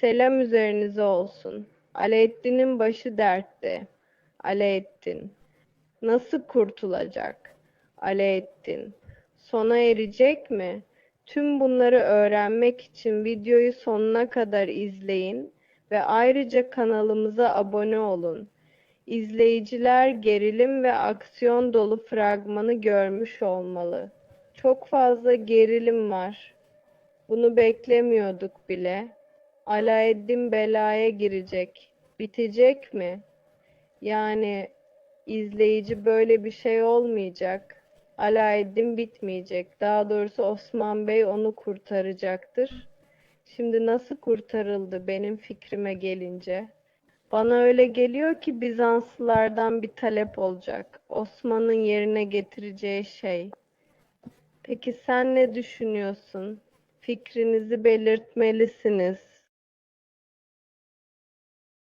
Selam üzerinize olsun. Alaaddin'in başı dertte. Alaaddin. Nasıl kurtulacak? Alaaddin. Sona erecek mi? Tüm bunları öğrenmek için videoyu sonuna kadar izleyin ve ayrıca kanalımıza abone olun. İzleyiciler gerilim ve aksiyon dolu fragmanı görmüş olmalı. Çok fazla gerilim var. Bunu beklemiyorduk bile. Alaeddin belaya girecek. Bitecek mi? Yani izleyici böyle bir şey olmayacak. Alaeddin bitmeyecek. Daha doğrusu Osman Bey onu kurtaracaktır. Şimdi nasıl kurtarıldı benim fikrime gelince? Bana öyle geliyor ki Bizanslılardan bir talep olacak. Osman'ın yerine getireceği şey. Peki sen ne düşünüyorsun? Fikrinizi belirtmelisiniz.